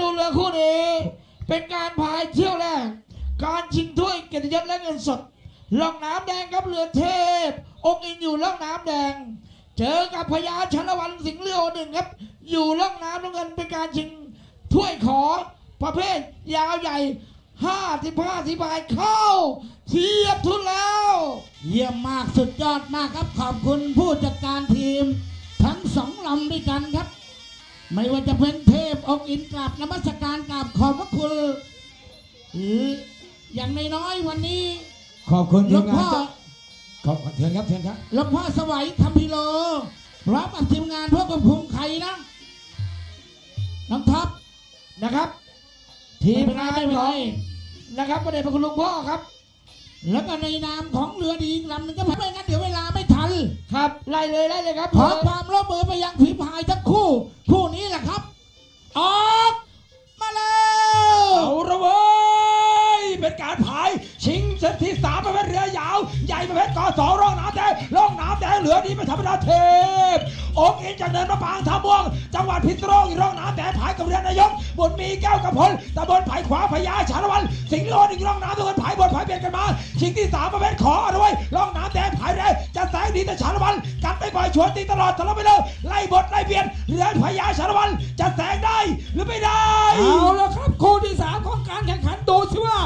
ดูเรือคู่นี้ เป็นการพายเที่ยวแรก การชิงถ้วยเกียรติยศและเงินสดล่องน้ำแดงครับเรือเทพ องค์อินอยู่ล่องน้ำแดง เจอกับพญาชลวันสิงห์เรือหนึ่งครับ อยู่ล่องน้ำน้ำเงินเป็นการชิงถ้วยขอประเภทยาวใหญ่ห้าสิบห้าสิบายเข้า เทียบทุนแล้ว เยี่ยมมากสุดยอดมากครับขอบคุณผู้จัดการทีม ทั้งสองลำด้วยกันครับ ไม่ว่าจะเป็นเทพองค์อินกราบนมัสการกราบขอบพระคุณหรืออย่างน้อยๆวันนี้ขอบคุณหลทีวมงงาพ่นอจ้ะขอบเชิญครับเชิญครับหลวงพ่อสวัยคำพิโลพร้อมกับทีมงานพวกควบคุมใครนะน้องท็อปนะครับ ทีมงานไม่เป็นขไรองนะครับประเด็นพระคุณหลุงพ่อครับ แล้วก็ในนามของเรือดีอีกลำหนึงก็ไม่งั้นเดี๋ยวเวลาไม่ทัน ครับไล่เลยไล่เลยครับขอความร่วมมือไปยังผีพายทั้ง คู่ คู่นี้แหละครับ ออกมาแล้วเอาละเว้ยเป็นการพาย ชิงเซตที่สามประเภทเรือยาว ใหญ่ประเภทกอสองร่องน้ำแดงร่องน้ำแดงเหลือดีไม่ธรรมดาเทพองค์อินจากเดินมาปางท่าม่วง จังหวัดพิษณุโลกอีกร่องน้ำแดงพายกับเรือนายกบนมีแก้วกระพลตำบลไผ่ขวาพญาชาละวัน สิงห์โลนอีกร่องน้ำทุกคนพายบนพายเบียดกันมา ชิงที่สามประเภทขอเอาด้วยร่องน้ำแดงพายแรงจะแสงดีแต่ชาละวัน ไม่ปล่อยชวนตีตลอดตลอดไปเลยไล่บทไล่เบียดเรือนพญาชาละวันจะแสงได้หรือไม่ได้เอาละครับคู่ที่3ของการแข่งขันดูสิว่า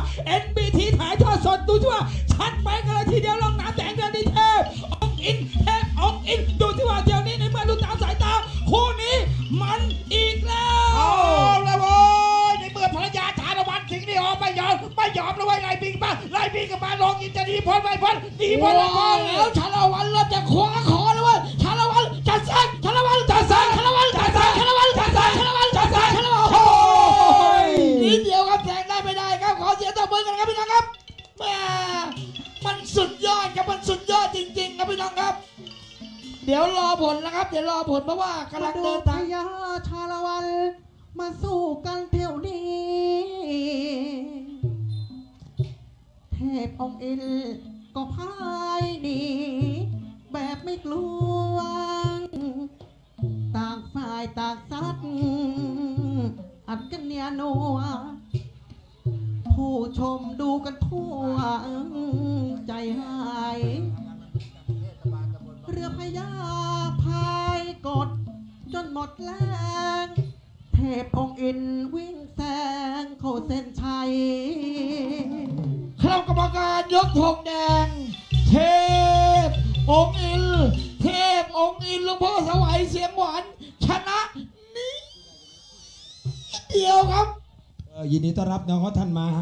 NBT ถ่ายทอดสดดูสิว่าชัดไปกันเลยทีเดียวลองน้ำแดงเดือนดีเทพองค์อินเทพองค์อินดูสิว่าเดี๋ยวนี้ในเมื่อดูตามสายตา คู่นี้มันอีกแล้วเอาละโว้ยในเมื่อภรรยาชาละวันสิงห์นี่ออกไม่ยอมไม่ยอมแล้วไว้ยไล่บิงมาไล่บิงกับมาลงอินจะดีพ้นไม่พ้นดีพ้นไม่พ้ว้านแล้วชาละวันเริ่มจะขวาขอแเดี๋ยวรอผลนะครับ เดี๋ยวรอผลเพราะว่ากำลังเดินพทางญาชาละวัน มาสู้กันเที่ยวนี้เทพองค์อินก็พายหนีแบบไม่กลัวต่างฝ่ายต่างซัดอัดกันเนี่ยนัวผู้ชมดูกันทั่ว ดแรงเทพองค์อินวิ่งแซงเข้าเส้นชัยคณะกรรมการยกธงแดง เทพ องค์อินเทพองค์อินหลวงพ่อสวัยเสียงหวานชนะนี้เดียวครับ เอ่อยินดีต้อนรับน้องเขาท่านมาหา